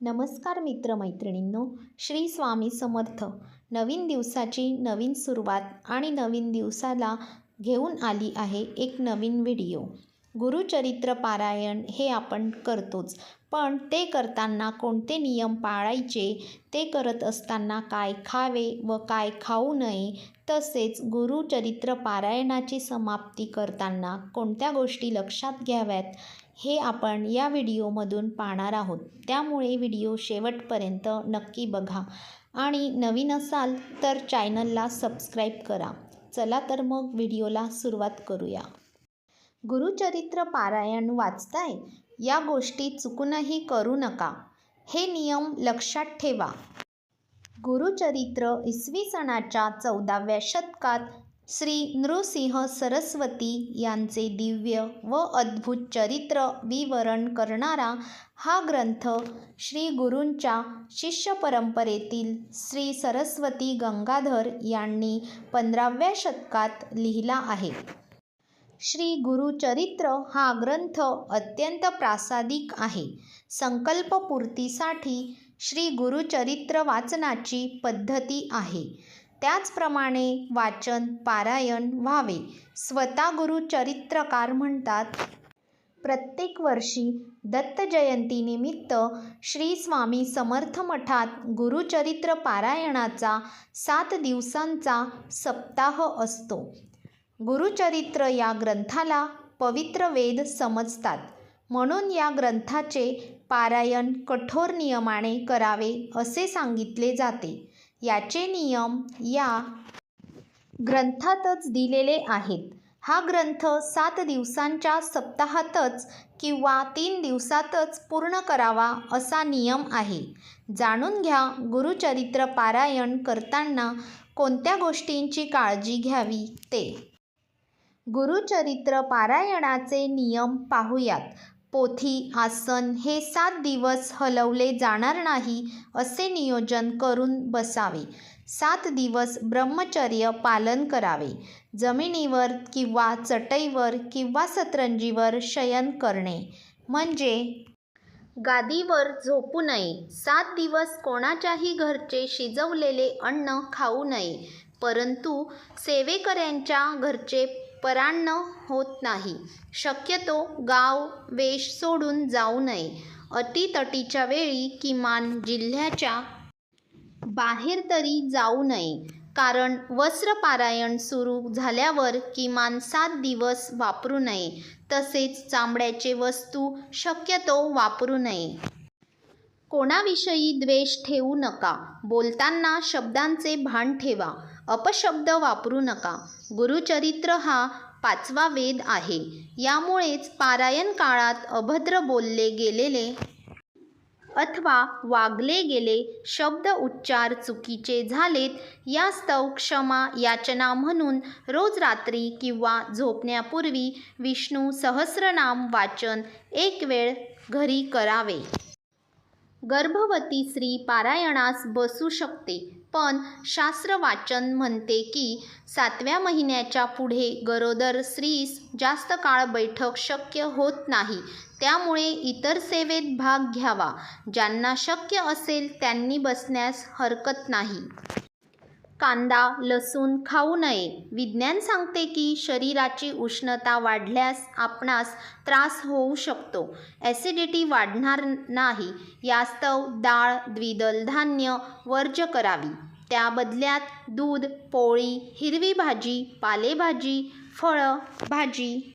नमस्कार मित्रमैत्रिणींनो श्री स्वामी समर्थ. नवीन दिवसाची नवीन सुरुवात आणि नवीन दिवसाला घेऊन आली आहे एक नवीन व्हिडिओ. गुरुचरित्र पारायण हे आपण करतोच पण ते करताना कोणते नियम पाळायचे ते करत असताना काय खावे व काय खाऊ नये तसेच गुरुचरित्र पारायणाची समाप्ती करताना कोणत्या गोष्टी लक्षात घ्याव्यात हे आपण या व्हिडिओमधून पाहणार आहोत. त्यामुळे व्हिडिओ शेवटपर्यंत नक्की बघा. आणि नवीन असाल तर चॅनलला सबस्क्राईब करा. चला तर मग व्हिडिओला सुरुवात करूया. गुरुचरित्र पारायण वाचताय? या गोष्टी चुकूनही करू नका. हे नियम लक्षात ठेवा. गुरुचरित्र इसवी सणाच्या चौदाव्या शतकात श्री नृसिंह सरस्वती यांचे दिव्य व अद्भुत चरित्र विवरण करणारा हा ग्रंथ श्री गुरूंच्या शिष्य परंपरेतील श्री सरस्वती गंगाधर यांनी पंधराव्या शतकात लिहिला आहे. श्री गुरुचरित्र हा ग्रंथ अत्यंत प्रासादिक आहे. संकल्पपूर्तीसाठी श्री गुरुचरित्र वाचनाची पद्धती आहे. त्याचप्रमाणे वाचन पारायण व्हावे. स्वतः गुरुचरित्रकार म्हणतात प्रत्येक वर्षी दत्त जयंतीनिमित्त श्री स्वामी समर्थ मठात गुरुचरित्र पारायणाचा सात दिवसांचा सप्ताह असतो. गुरुचरित्र या ग्रंथाला पवित्र वेद समजतात. म्हणून या ग्रंथाचे पारायण कठोर नियमाने करावे असे सांगितले जाते. याचे नियम या ग्रंथातच दिलेले आहेत. हा ग्रंथ सात दिवसांच्या सप्ताहातच किंवा तीन दिवसातच पूर्ण करावा असा नियम आहे. जाणून घ्या गुरुचरित्र पारायण करताना कोणत्या गोष्टींची काळजी घ्यावी ते. गुरुचरित्र पारायणाचे नियम पाहूयात. पोथी आसन हे सात दिवस हलवले जाणार नाही असे नियोजन करून बसावे. सात दिवस ब्रह्मचर्य पालन करावे. जमिनीवर किंवा चटईवर किंवा सतरंजीवर शयन करणे. म्हणजे गादीवर झोपू नये. सात दिवस कोणाच्याही घरचे शिजवलेले अन्न खाऊ नये. परंतु सेवेकऱ्यांच्या घरचे परान्न होत नाही. शक्यतो गाव वेश सोडून जाऊ नये. अटीतटीच्या वेळी किमान जिल्ह्याच्या बाहेर तरी जाऊ नये. कारण वस्त्रपारायण सुरू झाल्यावर किमान सात दिवस वापरू नये. तसेच चामड्याचे वस्तू शक्यतो वापरू नये. कोणाविषयी द्वेष ठेवू नका. बोलताना शब्दांचे भान ठेवा. अपशब्द वापरू नका. गुरुचरित्र हा पाचवा वेद आहे. यामुळेच पारायण काळात अभद्र बोलले गेलेले अथवा वागले गेले शब्द उच्चार चुकीचे झालेत यास्तव क्षमा याचना म्हणून रोज रात्री किंवा झोपण्यापूर्वी विष्णू सहस्रनाम वाचन एक वेळ घरी करावे. गर्भवती स्त्री पारायणास बसू शकते. पण शास्त्र वाचन म्हणते की सातव्या महिन्याच्या पुढे गरोदर स्त्रीस जास्त काळ बैठक शक्य होत नाही. त्यामुळे इतर सेवेत भाग घ्यावा. ज्यांना शक्य असेल त्यांनी बसण्यास हरकत नाही. कांदा लसूण खाऊ नये. विज्ञान सांगते की शरीराची उष्णता वाढल्यास आपणास त्रास होऊ शकतो. ॲसिडिटी वाढणार नाही. यास्तव डाळ द्विदल धान्य वर्ज करावी. त्या बदल्यात दूध पोळी हिरवी भाजी पालेभाजी फळं भाजी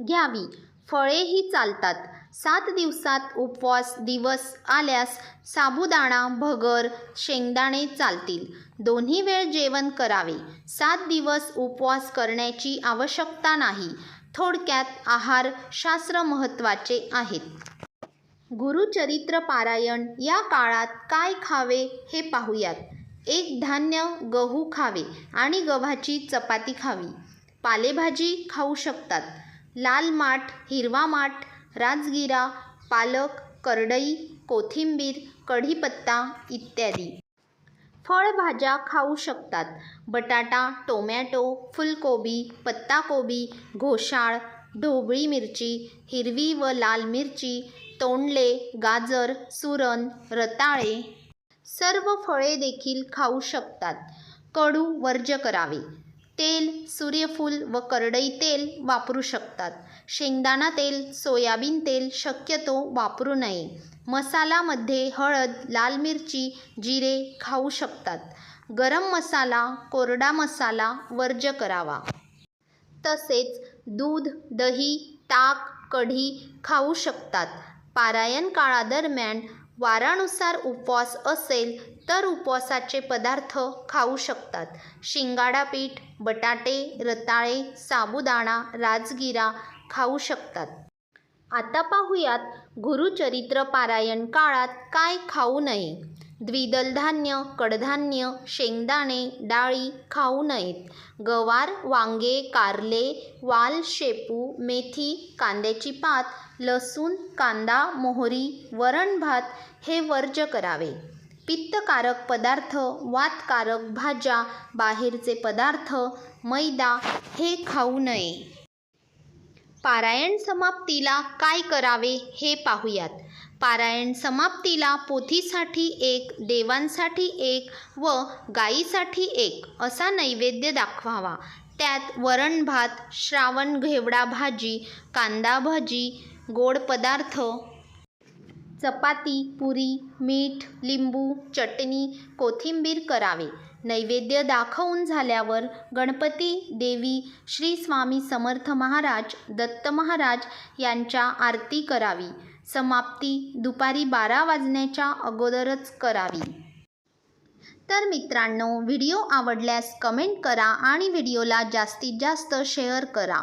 घ्यावी. फळेही चालतात. सात दिवसात उपवास दिवस आल्यास साबुदाणा भगर शेंगदाणे चालतील. दोन्ही वेळ जेवण करावे. सात दिवस उपवास करण्याची आवश्यकता नाही. थोडक्यात आहार शास्त्र महत्त्वाचे आहेत. गुरुचरित्र पारायण या काळात काय खावे हे पाहूयात. एक धान्य गहू खावे आणि गव्हाची चपाती खावी. पालेभाजी खाऊ शकतात. लाल माठ हिरवा माठ राजगिरा पालक करडई कोथिंबीर कढीपत्ता इत्यादी. फळभाज्या खाऊ शकतात. बटाटा टोमॅटो फुलकोबी पत्ताकोबी घोसाळ ढोबळी मिरची हिरवी व लाल मिरची तोंडले गाजर सुरण रताळे. सर्व फळे देखील खाऊ शकतात. कडू वर्ज्य करावे. तेल सूर्यफूल व करडई तेल वापरू शकतात. शेंगदाणा तेल सोयाबीन तेल शक्यतो वापरू नये. मसालामध्ये हळद लाल मिरची जिरे खाऊ शकतात. गरम मसाला कोरडा मसाला वर्ज करावा. तसेच दूध दही ताक कढी खाऊ शकतात. पारायण काळादरम्यान वारानुसार उपवास असेल तर उपवासाचे पदार्थ खाऊ शकतात. शिंगाडा पीठ बटाटे रताळे साबुदाणा राजगिरा खाऊ शकतात. आता पाहूयात गुरुचरित्र पारायण काळात काय खाऊ नये. द्विदल धान्य कडधान्य शेंगदाणे डाळी खाऊ नयेत. गवार वांगे कारले वाल शेपू मेथी कांद्याची पात लसूण कांदा मोहरी वरण भात हे वर्ज्य करावे. पित्तकारक पदार्थ वातकारक भाज्या बाहेरचे पदार्थ मैदा हे खाऊ नये. पारायण समाप्तीला काय करावे हे पाहूयात. पारायण समाप्तीला पोथीसाठी एक देवांसाठी एक व गाईसाठी एक असा नैवेद्य दाखवावा. त्यात वरण भात श्रावण घेवडा भाजी कांदा भाजी गोड पदार्थ. चपाती पुरी मीठ लिंबू चटणी कोथिंबीर करावे. नैवेद्य दाखवून झाल्यावर गणपती देवी श्री स्वामी समर्थ महाराज दत्त महाराज यांच्या आरती करावी. समाप्ती दुपारी बारा वाजण्याच्या अगोदरच करावी. तर मित्रांनो व्हिडिओ आवडल्यास कमेंट करा आणि व्हिडिओला जास्तीत जास्त शेअर करा.